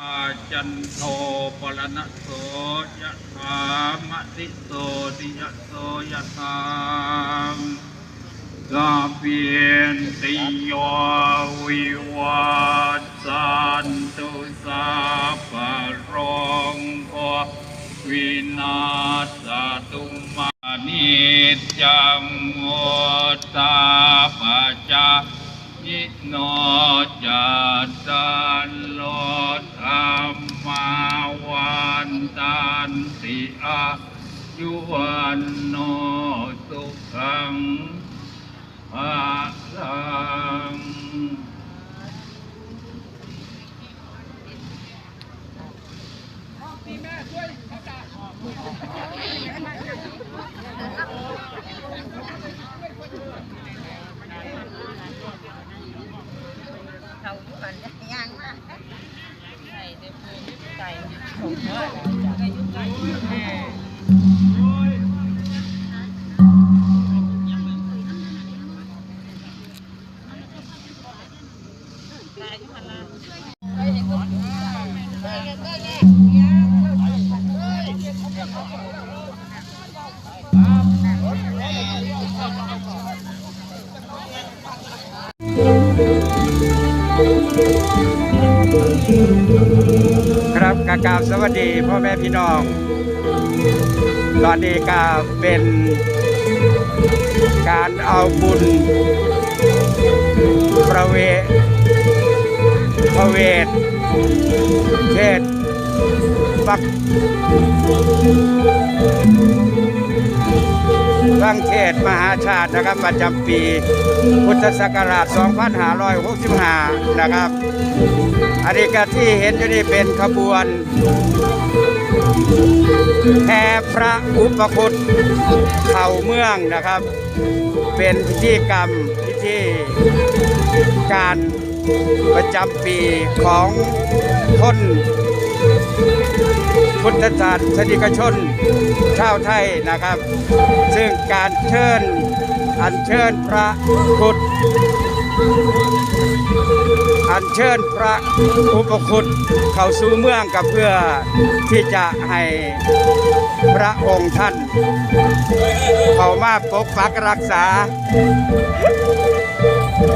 อาจันโทปรณะโสยะถามติโสติยะโสยะถามกาเปียนติโยวิวัตสันตุสาปรองโควินาศตุมานิจจังโม ขังภาลังเขาอยู่หันย่างมากใส่เต็มเลยใส่ผมว่าก็ยุ่งกัน ครับกากราสวัสดีพ่อแม่พี่น้อง ตอนนี้ก็เป็นการเอาบุญ ประเวทประเวทเทศ ฟักฟังเทศมหาชาตินะครับประจำปี พุทธศักราช 2565 นะครับ อันนี้ก็ที่เห็นอยู่นี่เป็นขบวนแห่พระอุปคุตเข่าเมืองนะครับ เป็นพิธีกรรมพิธีการประจำปีของคน พุทธศาสนิกชน ชาวไทยนะครับ ซึ่งการเชิญอัญเชิญพระพุทธอัญเชิญพระอุปคุตเข้าสู่เมืองกับเพื่อที่จะให้พระองค์ท่าน เข้ามาปกปักรักษา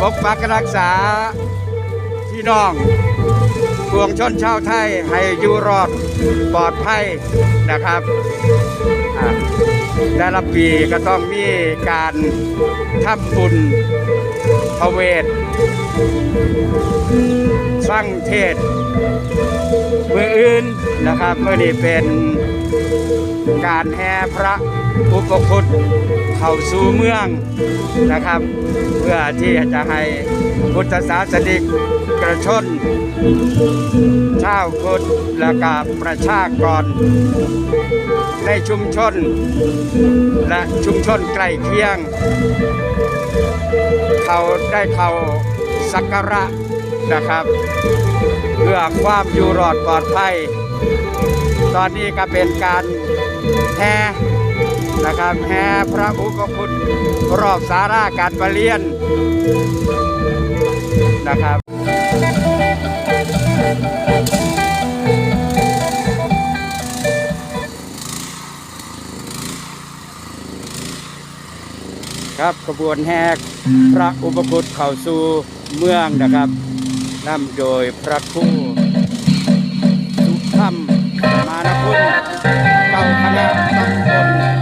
ปกปักรักษาพี่น้อง วงชนชาวไทย ให้อยู่รอดปลอดภัยนะครับแต่ละปีก็ต้องมีการทำบุญพระเวทฟังเทศมืออื่นนะครับเมื่อนี้เป็นการแห่พระ อุปคุตเข้าสู่เมืองนะครับ เพื่อที่จะให้พุทธศาสนิกระชนชาวพุทธและกาประชากร ในชุมชน และชุมชนใกล้เคียง เขาได้เข้าสักการะนะครับ เพื่อความอยู่รอดปลอดภัย ตอนนี้ก็เป็นการแห่ นะครับแห่พระอุปคุตรอบสาราการประเรียนนะครับครับขบวนแห่พระอุปคุตเข้าสู่เมืองนะครับนำโดยพระครูสุธรรมมานคุณเจ้าคณะตำบล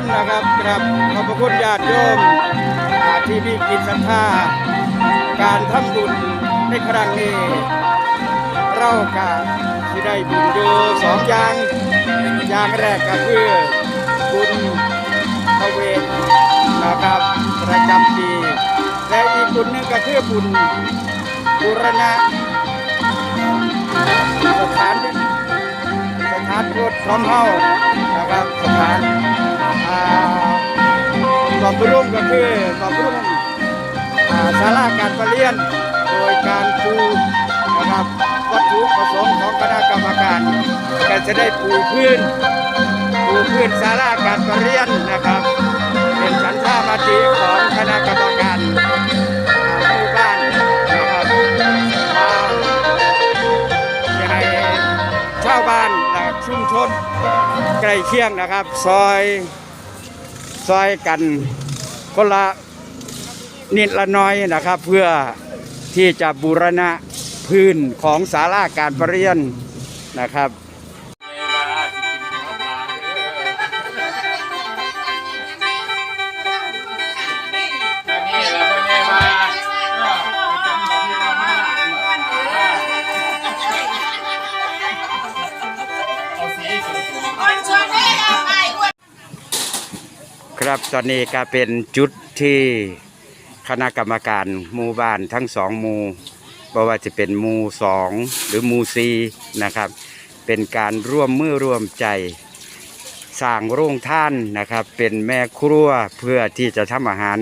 นนะครับครับขอบพระคุณญาติโยมที่มีกิจศรัทธาการทำบุญในครั้งนี้เรากาที่ได้บุญเยู่สองอย่างอย่างแรกก็คือบุญพระเวทนะครับประจำปีและอีกบุญหนึ่งก็คือบุญบุรณะสถานสถานรถของเฮานะครับสถาน อ่าขอบรุ่งก็คือขอบรุ่งอ่าศาการประเรียน โดยการปูนะครับวัตถุประสงค์ของคณะกรรมการก็จะได้ปูพื้นปูพื้นศาลาการประเรียนนะครับ เป็นฉันท่ามติของคณะกรรมการอ่าหมู่บ้านนะครับชาวบ้านชุมชนใกล้เคียงนะครับ ซอย ซอยกันคนละนิดละน้อยนะครับ เพื่อที่จะบูรณะพื้นของศาลาการประเรียนนะครับ ตอนนี้ก็เป็นจุดที่คณะกรรมการหมู่บ้านทั้งสองหมู่บ่ว่าจะเป็นหมู่สองหรือหมู่ซีนะครับ เป็นการร่วมมือร่วมใจสร้างโรงท่านนะครับ เป็นแม่ครัวเพื่อที่จะทำอาหาร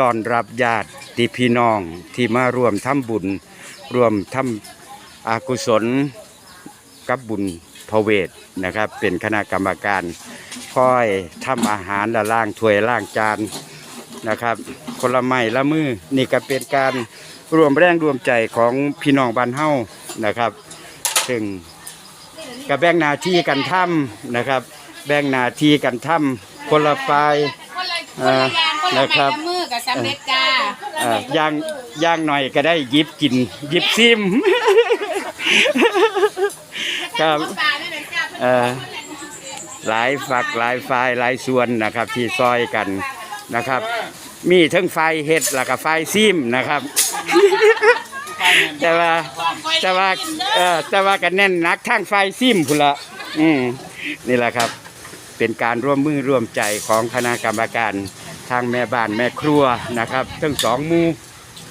ต้อนรับญาติพี่น้องที่มาร่วมทำบุญร่วมทำอากุศลกับบุญ พระเวทนะครับ เป็นคณะกรรมการคอยทำอาหารและล้างถ้วยล้างจานนะครับ คนละไม้ละมือนี่ก็เป็นการรวมแรงรวมใจของพี่น้องบ้านเฮานะครับ ซึ่งก็แบ่งหน้าที่กันทำนะครับ แบ่งหน้าที่กันทำคนละฝ่ายคนละอ่าคนละนะครับ ไม้ละมือกับสำเร็จจ้าอ่าย่างย่างหน่อยก็ได้หยิบกินหยิบซิม ครับ ปลา หลายฝักหลายฝ่ายหลายส่วนนะครับ ที่ซอยกันนะครับ มีทั้งไฟเห็ดแล้วก็ไฟซิมนะครับ แต่ว่าแต่ว่าเออแต่ว่ากันแน่นนักทางไฟซิมพุ่นละอืมนี่แหละครับ เป็นการร่วมมือร่วมใจของคณะกรรมการทางแม่บ้านแม่ครัวนะครับ ทั้งสองมู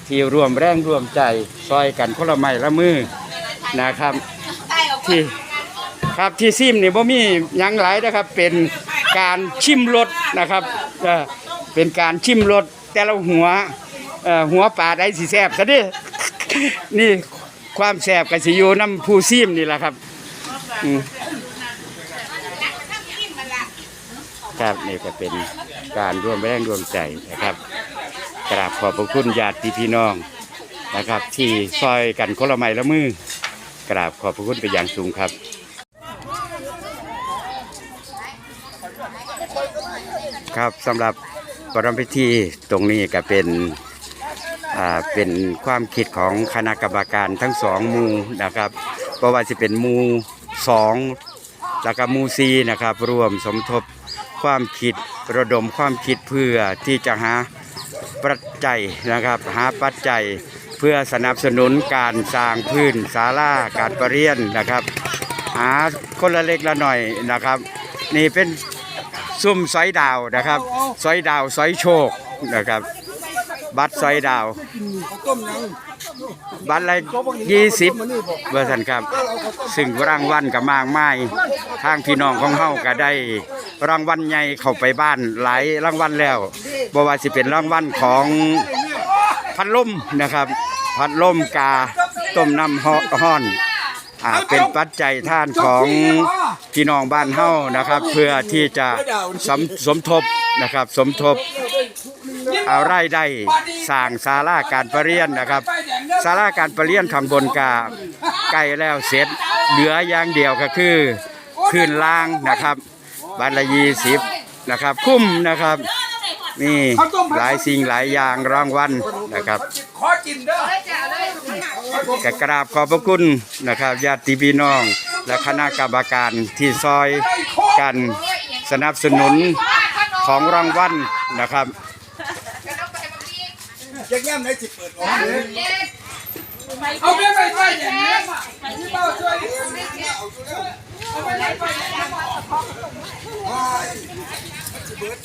ที่ร่วมแรงร่วมใจซอยกันคนละไม้ละมือนะครับที่ ครับที่ซิมนี่บ่มีหยังหลายนะครับ เป็นการชิมรสนะครับเออเป็นการชิมรสแต่ละหัวเอ่อหัวปลาได้สิแซบซะดินี่ความแซบก็สิอยู่น้ำผู้ซิมนี่แหละครับอืมครับนี่ก็เป็นการร่วมแรงร่วมใจนะครับกราบขอบพระคุณญาติพี่น้องนะครับ ที่ซอยกันคนละไม้ละมือกราบขอบพระคุณเป็นอย่างสูงครับ ครับสำหรับปรมพิธีตรงนี้ก็เป็นเป็นความคิดของคณะกรรมการทั้งสองมูนะครับเพราะว่าจะเป็นมูสองแล้วก็มูซีนะครับรวมสมทบความคิดระดมความคิดเพื่อที่จะหาปัจจัยนะครับ หาปัจจัยเพื่อสนับสนุนการสร้างพื้นศาลาการประเรียนนะครับ หาคนละเล็กละหน่อยนะครับ นี่เป็น ซุ่มซอยดาวนะครับซอยดาวซอยโชคนะครับ บัตรซอยดาว บัตรละยี่สิบเบอร์สันครับ ซึ่งรางวัลกับมากมายทางพี่น้องของเฮาก็ได้ รางวัลใหญ่เข้าไปบ้านหลายรางวัลแล้วบ่ว่าสิเป็นรางวัลของพัดลมนะครับ พัดลมกาต้มน้ำฮ้อน อ่าเป็นปัจจัยท่านของพี่น้องบ้านเฮานะครับ เพื่อที่จะสมสมทบนะครับสมทบเอาไร่ได้สร้างศาลาการประเรียนนะครับศาลาการประเรียนข้างบนกาใกล้แล้วเสร็จเหลืออย่างเดียวก็คือขึ้นล่างนะครับบัตรละยีสิบนะครับ คุ้มนะครับ นี่หลายสิ่งหลายอย่างรางวัลนะครับขอกินเด้อกกราบขอบพระคุณนะครับญาติพี่น้อง และคณะกรรมการที่ซอยกันสนับสนุนของรางวัลนะครับจะแง้มไหนสิเปิดออกเลยเอาไปไปไปอย่างนี้มาที่เป้าช่วยเอาไปไปไป bớt